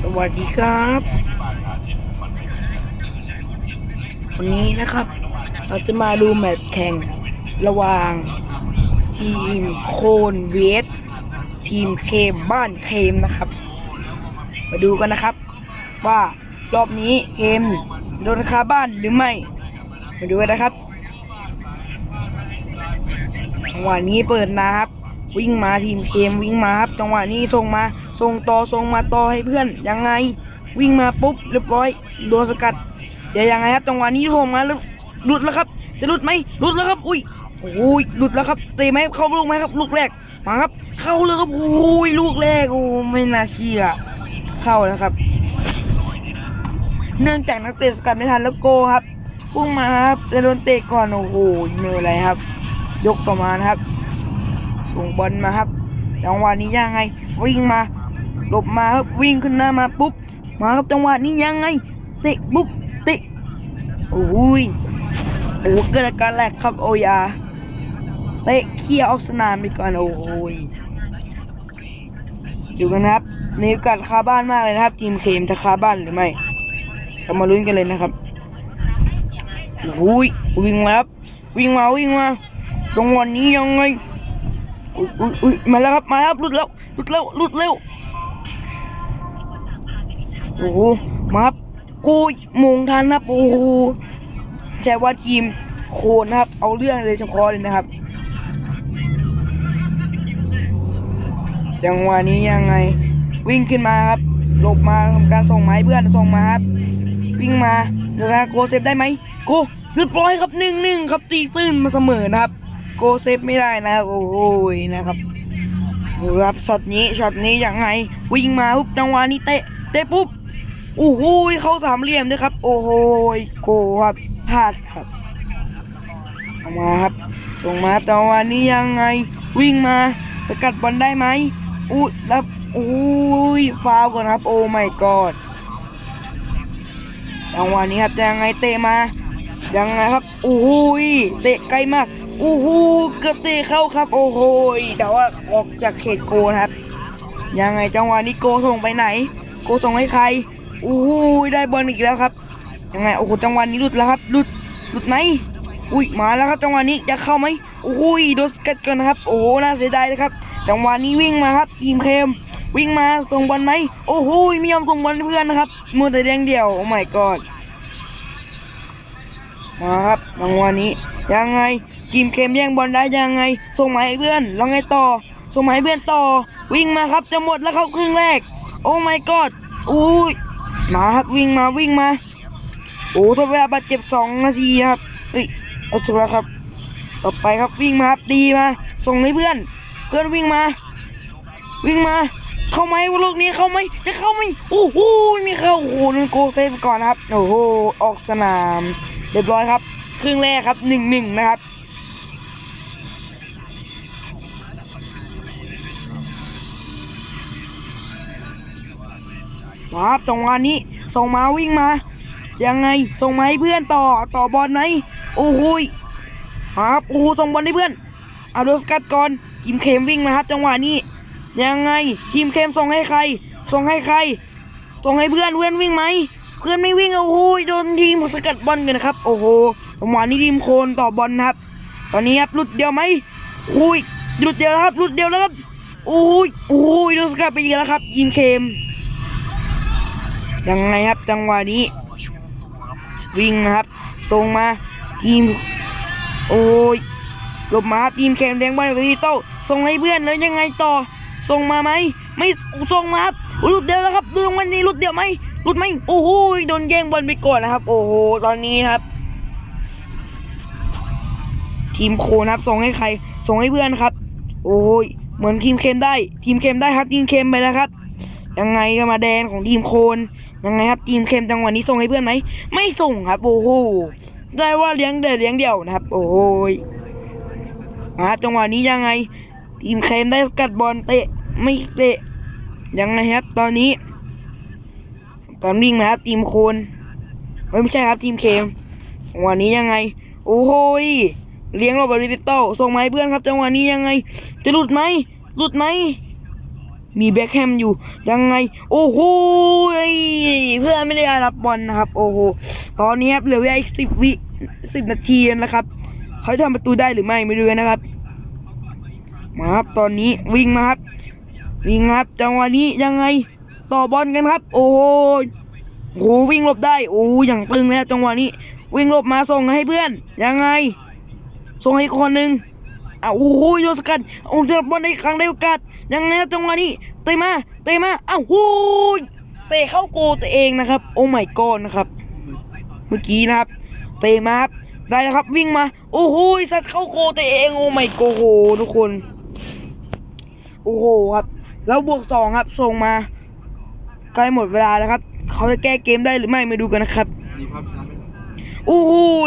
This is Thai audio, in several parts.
สวัสดีครับ วันนี้นะครับ เราจะมาดูแมตช์แข่งระหว่าง ทีมโคนเวสทีมเคมบ้านเคมนะครับ มาดูกันนะครับ ว่ารอบนี้เคมโดนคาบ้านหรือไม่ มาดูกันนะครับจังหวะนี้เปิดนะครับ วิ่งมาทีมเคมวิ่งมาครับจังหวะนี้ส่งมา ส่งต่อส่งมาต่อให้เพื่อนยังไง วิ่งมาปุ๊บเรียบร้อยโดนสกัดจะยังไงครับจังหวะนี้ส่งมาแล้วหลุดแล้วครับ จะหลุดไหมหลุดแล้วครับ อุ้ยโอ้ยหลุดแล้วครับเตะไหมเข้าลูกไหมครับลูกแรกมาครับ เข้าเลยครับโอ้ยลูกแรกโอ้ไม่น่าเชื่อเข้าแล้วครับ เนื่องจากนักเตะสกัดไม่ทันแล้วโกครับพุ่งมาครับจะโดนเตะก่อนโอ้โหไม่เป็นไรครับ ยกต่อมานะครับส่งบอลมาครับจังหวะนี้ยังไงวิ่งมา หลบมาครับวิ่งขึ้นหน้ามาปุ๊บ มาครับจังหวะนี้ยังไงเตะปุ๊บเตะโอ้ยโอ้เกิดอาการแรกครับโอยาเตะเคลียร์ออกสนามไปก่อนโอ้ยอยู่กันนะครับนโอกาสคาบ้านมากเลยนะครับ ทีมเคมจะคาบ้านหรือไม่เรามาลุ้นกันเลยนะครับโอ้ยวิ่งมาครับวิ่งมาวิ่งมาจังหวะนี้ยังไงอุ้ยอุ้ยมาแล้วครับมาแล้วครับหลุดแล้วหลุดแล้วหลุดเร็ว โอ้โหมาบกูมงทันนะครับโอ้โหใช่ว่าทีมโคนนะครับ เอาเรื่องเลยเฉพาะเลยนะครับ จังหวะนี้ยังไง วิ่งขึ้นมาครับหลบมาทำการส่งไม้เพื่อนส่งมาครับ วิ่งมาเดี๋ยวนะโกเซฟได้ไหมโกเรียบร้อยครับหนึ่งหนึ่งครับตีตื้นมาเสมอนะครับ โกเซฟไม่ได้นะโอ้โหนะครับครับช็อตนี้ช็อตนี้ยังไง วิ่งมาปุ๊บจังหวะนี้เตะเตะปุ๊บ โอ้โหเข้าสามเหลี่ยมด้วยครับ โอ้โหโกครับพลาดครับเอามาครับ ส่งมาจังวะนี้ยังไง วิ่งมาสกัดบอลได้ไหมอุ้ยแล้วโอ้ยฟาวก่อนครับ โอ้ไม่กอดจังหวะนี้ครับยังไงเตะมายังไงครับโอ้โหยเตะไกลมากโอ้โหกือบเตะเข้าครับ โอ้โหแต่ว่าออกจากเขตโกนะครับ ยังไงจังหวะนี้โกส่งไปไหน โกส่งให้ใคร โอ้ยได้บอลอีกแล้วครับยังไงโอ้โหจังหวะนี้หลุดแล้วครับหลุดหลุดไหมอุ้ยมาแล้วครับจังหวะนี้จะเข้าไหมโอ้ยโดนสกัดก่อนนะครับ โอ้โหน่าเสียดายนะครับ จังหวะนี้วิ่งมาครับทีมเคมวิ่งมาส่งบอลไหมโอ้โหไม่ยอมส่งบอลเพื่อนนะครับมัวแต่เลี้ยงเดียวโอ้ my god มาครับรางหวัลนี้ยังไงทีมเคมแย่งบอลได้ยังไง ส่งมาให้เพื่อนแล้วไงต่อ ส่งมาให้เพื่อนต่อ วิ่งมาครับจะหมดแล้วครับครึ่งแรก โอ้ my god อุ้ย มาครับวิ่งมาวิ่งมา โอ้ทดเวลาบาดเจ็บสองนาทีครับเฮ้ยเอาถูกแล้วครับ ต่อไปครับวิ่งมาครับดีมา ส่งให้เพื่อน เพื่อนวิ่งมา วิ่งมา เข้าไหมลูกนี้เข้าไหมจะเข้าไหมโอ้โหไม่เข้าโอ้โหนั่นโกเซฟก่อนนะครับโอ้โหออกสนาม เรียบร้อยครับ ครึ่งแรกครับหนึ่งหนึ่งนะครับ มาครับจังหวะนี้ ส่งมาวิ่งมา ยังไง ส่งมาให้เพื่อนต่อ ต่อบอลไหม โอ้โหยครับโอ้โหส่งบอลให้เพื่อน เอาโดสกัดก่อนทีมเคมวิ่งมาครับจังหวะนี้ ยังไงทีมเคมส่งให้ใคร ส่งให้ใคร ส่งให้เพื่อน เพื่อนวิ่งไหม เพื่อนไม่วิ่ง โอ้โหโดนทีมสกัดบอลกันนะครับ โอ้โหจังหวะนี้ทีมโคนต่อบอลครับ ตอนนี้ครับหลุดเดียวไหมคุยหลุดเดียวแล้วครับหลุดเดียวแล้วครับโอ้ยโอ้ยโดนสกัดไปอีกแล้วครับทีมเคม ยังไงครับจังหวะนี้ วิ่งนะครับส่งมาทีม โอ้ยหลบมาทีมแคมแดงบอลกับทีโต้ส่งให้เพื่อนแล้วยังไงต่อ ส่งมาไหมไม่ส่งมาครับหลุดเดียวแล้วครับดูวันนี้หลุดเดียวไหมหลุดไหมโอ้โหโดนแย่งบอลไปก่อนนะครับ โอ้โหตอนนี้ครับ ทีมโคนครับส่งให้ใคร ส่งให้เพื่อนครับ โอ้ยเหมือนทีมเคมได้ ทีมเคมได้ครับทีมเคมไปแล้วครับ ยังไงก็มาแดนของทีมโคน ยังไงครับทีมเคมจังหวะนี้ส่งให้เพื่อนไหมไม่ส่งครับ โอ้โหได้ว่าเลี้ยงเดี่ยวเลี้ยงเดี่ยวนะครับ โอ้ยมาจังหวะนี้ยังไง ทีมเคมได้กัดบอลเตะไม่เตะยังไงครับ ตอนนี้การวิ่งมาครับทีมโคนไม่ใช่ครับทีมเคมจังหวะนี้ยังไง โอ้โหเลี้ยงโรเบอร์ตดิจิตอลส่งมาให้เพื่อนครับ จังหวะนี้ยังไง จะหลุดไหมหลุดไหม มีแบ็คแฮมอยู่ยังไง โอ้โหเพื่อนไม่ได้รับบอลนะครับ โอ้โหตอนนี้ครับเหลือเวลาอีกสิบวิสิบนาทีแล้วนะครับ เขาทำประตูได้หรือไม่ไม่รู้นะครับ มาครับตอนนี้วิ่งมาครับ วิ่งครับจังหวะนี้ยังไงต่อบอลกันครับ โอ้โหโหวิ่งหลบได้ โอ้อย่างตึงแล้วจังหวะนี้ วิ่งหลบมาส่งให้เพื่อน ยังไง ส่งให้คนหนึ่ง อ้าวโอ้โหโยสกัดโอ้โหบอลได้อีกครั้งได้โอกาสยังไงจังหวะนี้เตะมาเตะมาอ้าวโอ้ยเตะเข้าโกตัวเองนะครับ โอ้ไม่กอนนะครับ เมื่อกี้นะครับ เตะมาครับได้ครับ วิ่งมา โอ้โหสัตว์เข้าโกตัวเองโอ้ไม่โกโหทุกคน โอ้โหครับ แล้วบวกสองครับส่งมาใกล้หมดเวลาแล้วครับ เขาจะแก้เกมได้หรือไม่มาดูกันนะครับ อุ้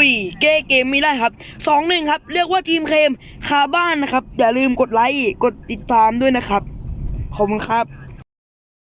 ยแก้เกมไม่ได้ครับสองหนึ่งครับ เรียกว่าทีมเคมคาบ้านนะครับ อย่าลืมกดไลค์กดติดตามด้วยนะครับ ขอบคุณครับ